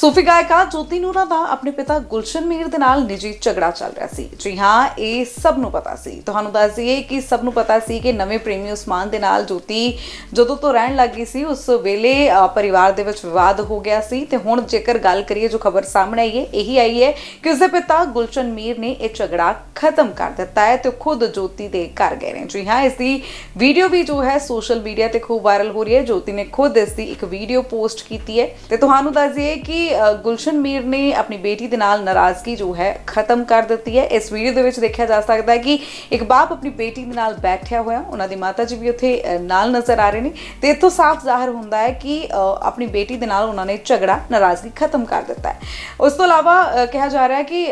ਸੂਫੀ ਗਾਇਕਾ ਜੋਤੀ ਨੂਰਾ ਦਾ ਆਪਣੇ ਪਿਤਾ ਗੁਲਸ਼ਨ ਮੀਰ ਦੇ ਨਾਲ ਨਿੱਜੀ ਝਗੜਾ ਚੱਲ ਰਿਹਾ ਸੀ। ਜੀ ਹਾਂ, ਇਹ ਸਭ ਨੂੰ ਪਤਾ ਸੀ। ਤੁਹਾਨੂੰ ਦੱਸ ਦਈਏ ਕਿ ਸਭ ਨੂੰ ਪਤਾ ਸੀ ਕਿ ਨਵੇਂ ਪ੍ਰੇਮੀ ਉਸਮਾਨ ਦੇ ਨਾਲ ਜੋਤੀ ਜਦੋਂ ਤੋਂ ਰਹਿਣ ਲੱਗੀ ਸੀ, ਉਸ ਵੇਲੇ ਪਰਿਵਾਰ ਦੇ ਵਿੱਚ ਵਿਵਾਦ ਹੋ ਗਿਆ ਸੀ ਤੇ ਹੁਣ ਜੇਕਰ ਗੱਲ ਕਰੀਏ ਜੋ ਖਬਰ ਸਾਹਮਣੇ ਆਈ ਹੈ, ਇਹੀ ਆਈ ਹੈ ਕਿ ਉਸਦੇ ਪਿਤਾ ਗੁਲਸ਼ਨ ਮੀਰ ਨੇ ਇਹ ਝਗੜਾ ਖਤਮ ਕਰ ਦਿੱਤਾ ਹੈ ਤੇ ਉਹ ਖੁਦ ਜੋਤੀ ਦੇ ਘਰ ਗਏ ਨੇ। ਜੀ ਹਾਂ, ਇਸ ਦੀ ਵੀਡੀਓ ਵੀ ਜੋ ਹੈ ਸੋਸ਼ਲ ਮੀਡੀਆ ਤੇ ਖੂਬ ਵਾਇਰਲ ਹੋ ਰਹੀ ਹੈ। ਜੋਤੀ ਨੇ ਖੁਦ ਇਸ ਦੀ ਇੱਕ ਵੀਡੀਓ ਪੋਸਟ ਕੀਤੀ ਹੈ ਤੇ ਤੁਹਾਨੂੰ ਦੱਸ ਦਈਏ ਕਿ ਗੁਲਸ਼ਨ ਮੀਰ ਨੇ ਆਪਣੀ ਬੇਟੀ ਦੇ ਨਾਲ ਨਾਰਾਜ਼ਗੀ ਜੋ ਹੈ ਖਤਮ ਕਰ ਦਿੱਤੀ ਹੈ। ਇਸ ਵੀਡੀਓ ਦੇ ਵਿੱਚ ਦੇਖਿਆ ਜਾ ਸਕਦਾ ਹੈ ਕਿ ਇੱਕ ਬਾਪ ਆਪਣੀ ਬੇਟੀ ਦੇ ਨਾਲ ਬੈਠਿਆ ਹੋਇਆ, ਉਹਨਾਂ ਦੀ ਮਾਤਾ ਜੀ ਵੀ ਉੱਥੇ ਨਾਲ ਨਜ਼ਰ ਆ ਰਹੇ ਨੇ ਤੇ ਇਤੋਂ ਸਾਫ਼ ਜ਼ਾਹਰ ਹੁੰਦਾ ਹੈ ਕਿ ਆਪਣੀ ਬੇਟੀ ਦੇ ਨਾਲ ਉਹਨਾਂ ਨੇ ਝਗੜਾ, ਨਾਰਾਜ਼ਗੀ ਖਤਮ ਕਰ ਦਿੱਤਾ ਹੈ। ਉਸ ਤੋਂ ਇਲਾਵਾ ਕਿਹਾ ਜਾ ਰਿਹਾ ਹੈ ਕਿ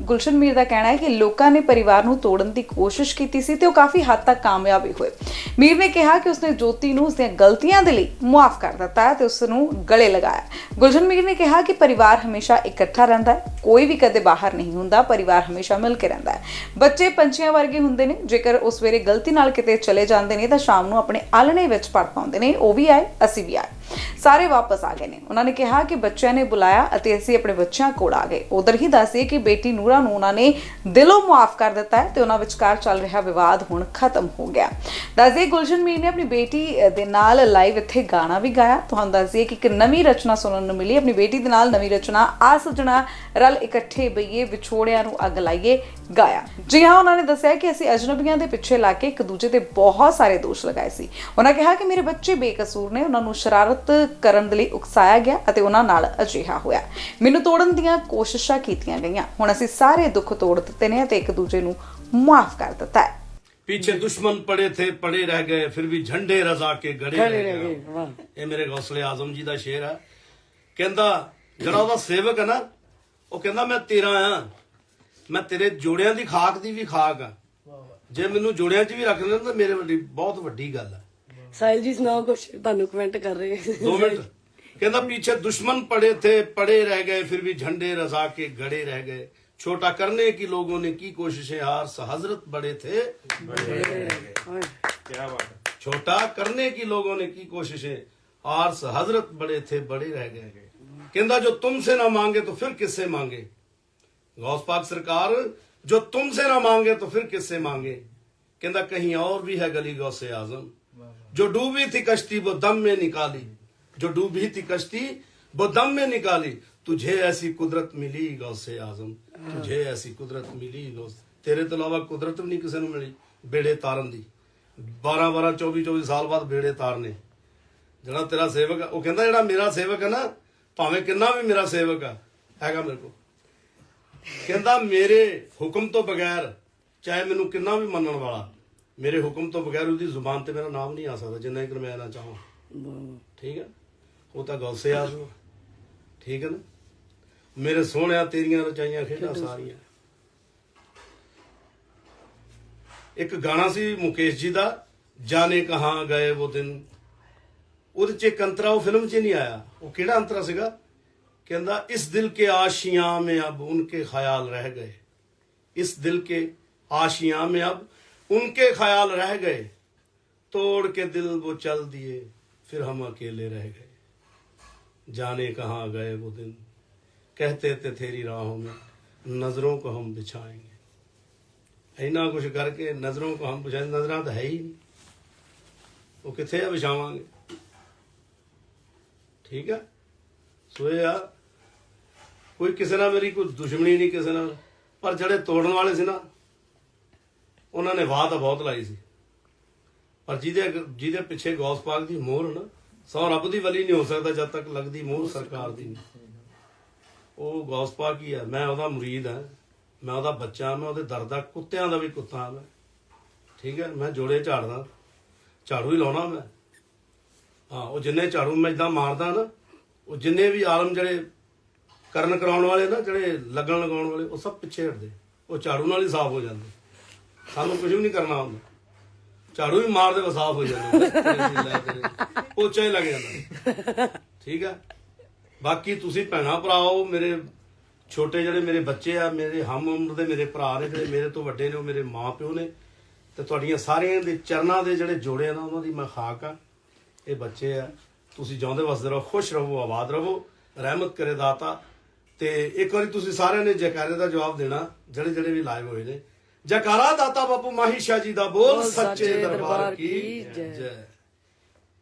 ਗੁਲਸ਼ਨ ਮੀਰ ਦਾ ਕਹਿਣਾ ਹੈ ਕਿ ਲੋਕਾਂ ਨੇ ਪਰਿਵਾਰ ਨੂੰ ਤੋੜਨ ਦੀ ਕੋਸ਼ਿਸ਼ ਕੀਤੀ ਸੀ ਤੇ ਉਹ ਕਾਫੀ ਹੱਦ ਤੱਕ ਕਾਮਯਾਬ ਵੀ ਹੋਏ। ਮੀਰ ਨੇ ਕਿਹਾ ਕਿ ਉਸਨੇ ਜੋਤੀ ਨੂੰ ਉਸਦੀਆਂ ਗਲਤੀਆਂ ਦੇ ਲਈ ਮੁਆਫ ਕਰ ਦਿੱਤਾ ਤੇ ਉਸ ਨੂੰ ਗਲੇ ਲਗਾਇਆ ਗੁਲਸ਼ਨ ਮੀਰ ਨੇ ਕਿਹਾ ਕਿ ਪਰਿਵਾਰ ਹਮੇਸ਼ਾ ਇਕੱਠਾ ਰਹਿੰਦਾ ਹੈ, ਕੋਈ ਵੀ ਕਦੇ ਬਾਹਰ ਨਹੀਂ ਹੁੰਦਾ, ਪਰਿਵਾਰ ਹਮੇਸ਼ਾ ਮਿਲ ਕੇ ਰਹਿੰਦਾ ਹੈ। ਬੱਚੇ ਪੰਛੀਆਂ ਵਰਗੇ ਹੁੰਦੇ ਨੇ, ਜੇਕਰ ਉਸ ਵੇਲੇ ਗਲਤੀ ਨਾਲ ਕਿਤੇ ਚਲੇ ਜਾਂਦੇ ਨੇ ਤਾਂ ਸ਼ਾਮ ਨੂੰ ਆਪਣੇ ਆਲਣੇ ਵਿੱਚ ਪੜ ਪਾਉਂਦੇ ਨੇ, ਉਹ ਵੀ ਆਏ, ਅਸੀਂ ਵੀ ਆਏ। ਸਾਰੇ ਵਾਪਸ ਆ ਗਏ ਨੇ। ਉਹਨਾਂ ਨੇ ਕਿਹਾ ਕਿ ਬੱਚਿਆਂ ਨੇ ਬੁਲਾਇਆ ਅਤੇ ਅਸੀਂ ਆਪਣੇ ਬੱਚਿਆਂ ਕੋਲ ਆ ਗਏ। ਉਧਰ ਹੀ ਦੱਸਿਏ ਕਿ ਬੇਟੀ ਨੂਰਾ ਨੂੰ ਉਹਨਾਂ ਨੇ ਦਿਲੋਂ ਮੁਆਫ ਕਰ ਦਿੱਤਾ ਹੈ ਤੇ ਉਹਨਾਂ ਵਿਚਕਾਰ ਚੱਲ ਰਿਹਾ ਵਿਵਾਦ ਹੁਣ ਖਤਮ ਹੋ ਗਿਆ। ਦੱਸਦੇ ਗੁਲਸ਼ਨ ਮੀਰ ਨੇ ਆਪਣੀ ਬੇਟੀ ਦੇ ਨਾਲ ਲਾਈਵ ਇੱਥੇ ਗਾਣਾ ਵੀ ਗਾਇਆ। ਤੁਹਾਨੂੰ ਦੱਸਦੀਏ ਕਿ ਇੱਕ ਨਵੀਂ ਰਚਨਾ ਸੁਣਨ ਨੂੰ ਮਿਲੀ। ਆਪਣੀ ਬੇਟੀ ਦੇ ਨਾਲ ਨਵੀਂ ਰਚਨਾ ਆ ਸਜਣਾ ਰਲ ਇਕੱਠੇ ਬਈਏ, ਵਿਛੋੜਿਆਂ ਨੂੰ ਅੱਗ ਲਾਈਏ। ਗਾਇਆ ਜੀ ਹਾਂ ਉਹਨਾਂ ਨੇ ਦੱਸਿਆ ਕਿ ਅਸੀਂ ਅਜਨਬੀਆਂ ਦੇ ਪਿੱਛੇ ਲਾ ਕੇ ਇੱਕ ਦੂਜੇ ਤੇ ਬਹੁਤ ਸਾਰੇ ਦੋਸ਼ ਲਗਾਏ ਸੀ ਉਹਨਾਂ ਕਿਹਾ ਕਿ ਮੇਰੇ ਬੱਚੇ ਬੇਕਸੂਰ ਨੇ ਉਹਨਾਂ ਨੂੰ ਸ਼ਰਾਰਤ ਕਰਨ ਦੇ ਲਈ ਉਕਸਾਇਆ ਗਿਆ ਅਤੇ ਉਹਨਾਂ ਨਾਲ ਅਜਿਹਾ ਹੋਇਆ ਮੈਨੂੰ ਤੋੜਨ ਦੀਆਂ ਕੋਸ਼ਿਸ਼ਾਂ ਕੀਤੀਆਂ ਗਈਆਂ ਹੁਣ ਅਸੀਂ ਸਾਰੇ ਦੁੱਖ ਤੋੜ ਦਿੱਤੇ ਨੇ ਅਤੇ ਇੱਕ ਦੂਜੇ ਨੂੰ ਮਾਫ ਕਰ ਦਿੱਤਾ ਹੈ पीछे दुश्मन पड़े थे पड़े रह गए फिर भी झंडे रजा के गड़े रह गए ਇਹ ਮੇਰੇ ਗੌਸਲੇ ਆਜ਼ਮ ਜੀ ਦਾ ਸ਼ੇਰ ਹੈ ਕਹਿੰਦਾ ਜਿਹੜਾ ਉਹਦਾ ਸੇਵਕ ਹੈ ਨਾ ਉਹ ਕਹਿੰਦਾ ਮੈਂ ਤੇਰਾ ਆ ਮੈਂ ਤੇਰੇ ਜੋੜਿਆਂ ਦੀ ਖਾਕ ਦੀ ਵੀ ਖਾਕ ਆ ਜੇ ਮੈਨੂੰ ਜੋੜਿਆਂ 'ਚ ਵੀ ਰੱਖ ਲੈਣ ਤਾਂ ਮੇਰੇ ਵੱਡੀ ਬਹੁਤ ਵੱਡੀ ਗੱਲ ਹੈ ਸਾਹਿਲ ਜੀ ਸੁਣਾਓ ਕੁਛ ਤੁਹਾਨੂੰ ਕਮੈਂਟ ਕਰ ਰਹੇ दो मिनट कहता पीछे दुश्मन पड़े थे पड़े रह गए फिर भी झंडे रजा के गड़े रह गए छोटा करने की लोगों ने की कोशिशें हार हजरत बड़े थे छोटा करने की लोगों ने की कोशिशें हार हजरत बड़े थे बड़े रह गए कहता जो तुमसे ना मांगे तो फिर किससे मांगे गौस पाक सरकार जो तुमसे ना मांगे तो फिर किससे मांगे कहता कहीं और भी है गली गौसे आजम जो डूबी थी कश्ती वो दम में निकाली जो डूबी थी कश्ती वो दम में निकाली तुझे ऐसी कुदरत मिली गौसे आजम तुझे ऐसी कुदरत मिली गौस ਤੇਰੇ ਤੋਂ ਇਲਾਵਾ ਕੁਦਰਤ ਵੀ ਨਹੀਂ ਕਿਸੇ ਨੂੰ ਮਿਲੀ ਬੇੜੇ ਤਾਰਨ ਦੀ 12 12 24 24 ਸਾਲ ਬਾਅਦ ਬੇੜੇ ਤਾਰਨੇ ਜਿਹੜਾ ਤੇਰਾ ਸੇਵਕ ਆ ਉਹ ਕਹਿੰਦਾ ਜਿਹੜਾ ਮੇਰਾ ਸੇਵਕ ਹੈ ਨਾ ਭਾਵੇਂ ਕਿੰਨਾ ਵੀ ਮੇਰਾ ਸੇਵਕ ਆ ਹੈਗਾ ਮੇਰੇ ਕੋਲ ਕਹਿੰਦਾ ਮੇਰੇ ਹੁਕਮ ਤੋਂ ਬਗੈਰ ਚਾਹੇ ਮੈਨੂੰ ਕਿੰਨਾ ਵੀ ਮੰਨਣ ਵਾਲਾ ਮੇਰੇ ਹੁਕਮ ਤੋਂ ਬਗੈਰ ਉਹਦੀ ਜ਼ੁਬਾਨ ਤੇ ਮੇਰਾ ਨਾਮ ਨਹੀਂ ਆ ਸਕਦਾ ਜਿੰਨਾ ਕਿ ਮੈਂ ਨਾ ਚਾਹਾਂ। ਠੀਕ ਹੈ? ਉਹ ਤਾਂ ਗੌਸੇ ਆ ਠੀਕ ਹੈ ਨਾ? ਮੇਰੇ ਸੋਹਣਿਆ ਤੇਰੀਆਂ ਰਚਾਈਆਂ ਖੇਡਾਂ ਸਾਰੀਆਂ। ਇੱਕ ਗਾਣਾ ਸੀ ਮੁਕੇਸ਼ ਜੀ ਦਾ ਜਾਣੇ ਕਹਾਂ ਗਏ ਉਹ ਦਿਨ। ਉਹਦੇ ਚ ਇੱਕ ਅੰਤਰਾ ਉਹ ਫਿਲਮ 'ਚ ਨਹੀਂ ਆਇਆ। ਉਹ ਕਿਹੜਾ ਅੰਤਰਾ ਸੀਗਾ? कहंदा, इस दिल के आशिया में अब उनके ख्याल रह गए। इस दिल के आशिया में अब उनके ख्याल रह गए। तोड़ के दिल वो चल दिए, फिर हम अकेले रह गए। जाने कहाँ गए वो दिन? कहते थे तेरी राहों में, नज़रों को हम बिछाएँगे। है कुछ करके नज़रों को हम बिछाएँगे नजरा तो है ही नहीं। वो कितने बिछावांगे? ठीक है? ਸੋ ਇਹ ਆ ਕੋਈ ਕਿਸੇ ਨਾਲ ਮੇਰੀ ਕੋਈ ਦੁਸ਼ਮਣੀ ਨਹੀਂ ਕਿਸੇ ਨਾਲ। ਪਰ ਜਿਹੜੇ ਤੋੜਨ ਵਾਲੇ ਸੀ ਨਾ, ਉਹਨਾਂ ਨੇ ਵਾਹ ਤਾਂ ਬਹੁਤ ਲਾਈ ਸੀ। ਪਰ ਜਿਹਦੇ ਜਿਹਦੇ ਪਿੱਛੇ ਗੌਸ ਪਾਕ ਦੀ ਮੋਹਰ ਨਾ, ਸੌ ਰੱਬ ਦੀ ਵਲੀ ਨਹੀਂ ਹੋ ਸਕਦਾ ਜਦ ਤੱਕ ਲੱਗਦੀ ਮੋਹਰ ਸਰਕਾਰ ਦੀ ਨਹੀਂ। ਉਹ ਗੌਸ ਪਾਕ ਹੀ ਆ? ਮੈਂ ਉਹਦਾ ਮੁਰੀਦ ਆ। ਮੈਂ ਉਹਦਾ ਬੱਚਾ, ਮੈਂ ਉਹਦੇ ਦਰ ਦਾ ਕੁੱਤਿਆਂ ਦਾ ਵੀ ਕੁੱਤਾ ਮੈਂ। ਠੀਕ ਹੈ ਮੈਂ ਜੋੜੇ ਝਾੜਦਾ। ਝਾੜੂ ਹੀ ਲਾਉਣਾ ਮੈਂ। ਹਾਂ, ਉਹ ਜਿੰਨੇ ਝਾੜੂ ਮੈਂ ਇਦਾਂ ਮਾਰਦਾ ਨਾ ਉਹ ਜਿੰਨੇ ਵੀ ਆਲਮ ਜਿਹੜੇ ਕਰਨ ਕਰਾਉਣ ਵਾਲੇ ਨਾ, ਜਿਹੜੇ ਲੱਗਣ ਲਗਾਉਣ ਵਾਲੇ, ਉਹ ਸਭ ਪਿੱਛੇ ਹਟਦੇ। ਉਹ ਝਾੜੂ ਨਾਲ ਹੀ ਸਾਫ਼ ਹੋ ਜਾਂਦੇ। ਸਾਨੂੰ ਕੁਝ ਵੀ ਨਹੀਂ ਕਰਨਾ ਹੁੰਦਾ। ਝਾੜੂ ਵੀ ਮਾਰਦੇ ਵਾ ਸਾਫ਼ ਹੋ ਜਾਂਦੇ। ਲੈ ਤੇਰੇ। ਹੀ ਲੱਗ ਜਾਂਦਾ। ਠੀਕ ਆ? ਬਾਕੀ ਤੁਸੀਂ ਭੈਣਾ, ਭਰਾਓ, ਮੇਰੇ ਛੋਟੇ ਜਿਹੜੇ ਮੇਰੇ ਬੱਚੇ ਆ, ਮੇਰੇ ਹਮ ਉਮਰ ਦੇ ਮੇਰੇ ਭਰਾ ਨੇ, ਜਿਹੜੇ ਮੇਰੇ ਤੋਂ ਵੱਡੇ ਨੇ, ਉਹ ਮੇਰੇ ਮਾਪਿਓ ਨੇ, ਤੇ ਤੁਹਾਡੀਆਂ ਸਾਰਿਆਂ ਦੇ ਚਰਨਾਂ ਦੇ ਜਿਹੜੇ ਜੋੜੇ ਆ ਨਾ, ਉਹਨਾਂ ਦੀ ਮੈਂ ਖਾਕ ਆ। ਇਹ ਬੱਚੇ ਆ। ਤੁਸੀਂ ਜਿਉਂਦੇ ਵਸਦੇ ਰਹੋ ਖੁਸ਼ ਰਹੋ ਆਬਾਦ ਰਹੋ ਰਹਿਮਤ ਕਰੇ ਦਾਤਾ। ਤੇ ਇੱਕ ਵਾਰੀ ਤੁਸੀਂ ਸਾਰਿਆਂ ਨੇ ਜੈਕਾਰੇ ਦਾ ਜਵਾਬ ਦੇਣਾ ਜਿਹੜੇ ਜਿਹੜੇ ਵੀ ਲਾਈਵ ਹੋਏ ਨੇ। ਜੈਕਾਰਾ ਦਾਤਾ ਬਾਪੂ ਮਾਹੀ ਸ਼ਾਹ ਜੀ ਦਾ ਬੋਲ ਸੱਚੇ ਦਰਬਾਰ ਕੀ ਜੈ।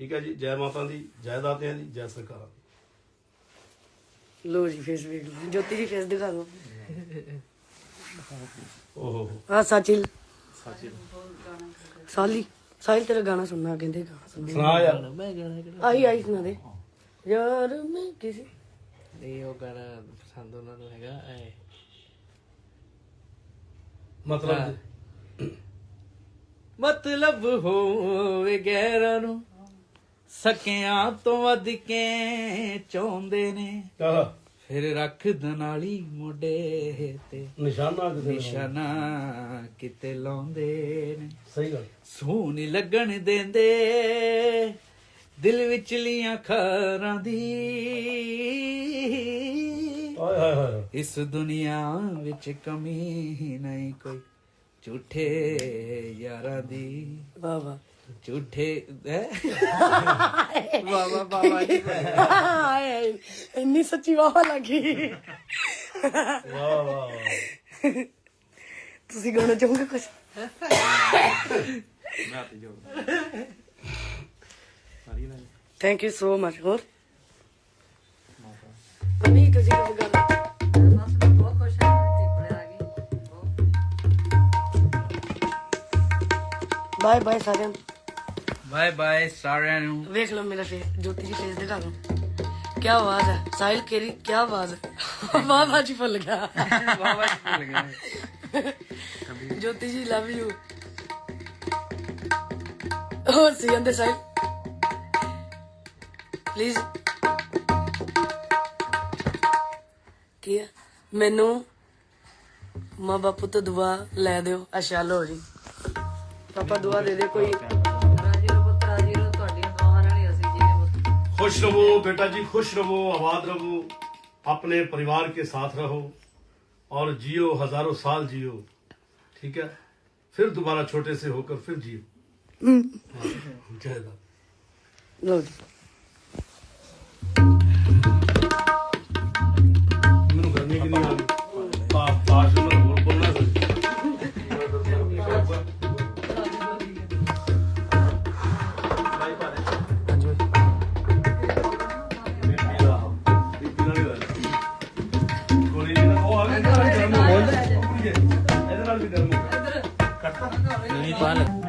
ਠੀਕ ਹੈ ਜੀ ਜੈ ਮਾਤਾ ਦੀ ਜੈ ਦਾਤਿਆਂ ਦੀ ਜੈ ਸਰਕਾਰਾਂ ਦੀ। ਲੋ ਜੀ ਫੇਸ ਵੇਖ ਲਓ ਜੋਤੀ ਜੀ ਫੇਸ ਦਿਖਾ ਦਿਓ। ਓਹੋ। ਆ ਸਾਚਿਲ ਸਾਲੀ। ਸਾਹਿਲ ਤੇਰਾ ਗਾਣਾ ਸੁਣਨਾ ਕਹਿੰਦੇ ਗਾਣਾ ਸੁਣਨਾ। ਸੁਣਾ ਯਾਰ। ਆਈ ਆਈ ਸੁਣਾ ਦੇ। ਯਾਰ ਮੈਂ ਕਿਸੇ ਨਹੀਂ ਉਹ ਗਾਣਾ ਪਸੰਦ ਉਹਨਾਂ ਨੂੰ ਹੈਗਾ ਐ। ਮਤਲਬ ਮਤਲਬ ਹੋਵੇ ਗੈਰਾਂ ਨੂੰ ਸਕਿਆਂ ਤੋਂ ਵੱਧ ਕੇ ਚਾਹੁੰਦੇ ਨੇ। ਕਹ ਫਿਰ ਰੱਖ ਦਨਾਲੀ ਮੋਢੇ ਤੇ। ਨਿਸ਼ਾਨਾ ਕਿਤੇ। ਨਿਸ਼ਾਨਾ ਕਿਤੇ ਲਾਉਂਦੇ ਨੇ। ਸਹੀ ਗੱਲ। ਸੂਹ ਨੀ ਲੱਗਣ ਦਿੰਦੇ ਦਿਲ ਵਿਚਲੀਆਂ ਖਾਰਾਂ ਦੀ। ਆਏ ਹਾਏ ਹਾਏ। ਇਸ ਦੁਨੀਆ ਵਿੱਚ ਕਮੀ ਨਹੀਂ ਕੋਈ ਝੂਠੇ ਯਾਰਾਂ ਦੀ। ਵਾਹ ਵਾਹ। ਝੂਠੇ ਹੈ? ਵਾਵਾ ਵਾਵਾ ਜੀ ਆਏ, ਇੰਨੀ ਸੱਚੀ ਵਾਹ ਲੱਗੀ। ਵਾਹ ਵਾਹ ਤੁਸੀਂ ਗਾਣਾ ਚਾਹੋਗੇ ਕੁਝ ਥੈਂਕ ਯੂ ਸੋ ਮਚ ਹੋਰ? ਨਹੀਂ ਤੁਸੀਂ ਕੁਝ ਗੱਲ ਬਾਏ ਬਾਏ ਸਾਰਿਆਂ ਨੂੰ। ਬਾਏ ਬਾਏ ਸਾਰਿਆਂ ਨੂੰ। ਵੇਖ ਲਓ ਮੇਰਾ ਫੇਸ ਜੋਤੀ ਜੀ ਫੇਸ ਦਿਖਾ ਲਓ ਕੀ ਆਵਾਜ਼ ਹੈ ਸਾਹਿਲ केरी ਕੀ ਆਵਾਜ਼ ਹੈ ਆਵਾਜ਼ ਅੱਜ ਭੁੱਲ ਗਿਆ। ਵਾਵਾ ਜੀ ਭੁੱਲ ਗਏ ਜੋਤੀ ਜੀ ਲਵ ਯੂ ਹੋ ਸੀ ਜਾਂਦੇ ਸਾਹਿਲ? ਪਲੀਜ਼ ਕੀ? ਮੈਨੂੰ ਮਾਂ ਬਾਪੂ ਤੋਂ ਦੁਆ ਲੈ ਦਿਓ ਅੱਛਾ ਲੋ ਜੀ। ਪਾਪਾ ਦੁਆ ਦੇ ਦੇ ਕੋਈ खुश रहो बेटा जी खुश रहो आबाद रहो अपने परिवार के साथ रहो और जियो हज़ारों साल जियो। ठीक है? फिर दोबारा छोटे से होकर फिर जियो। हाँ, जय दादा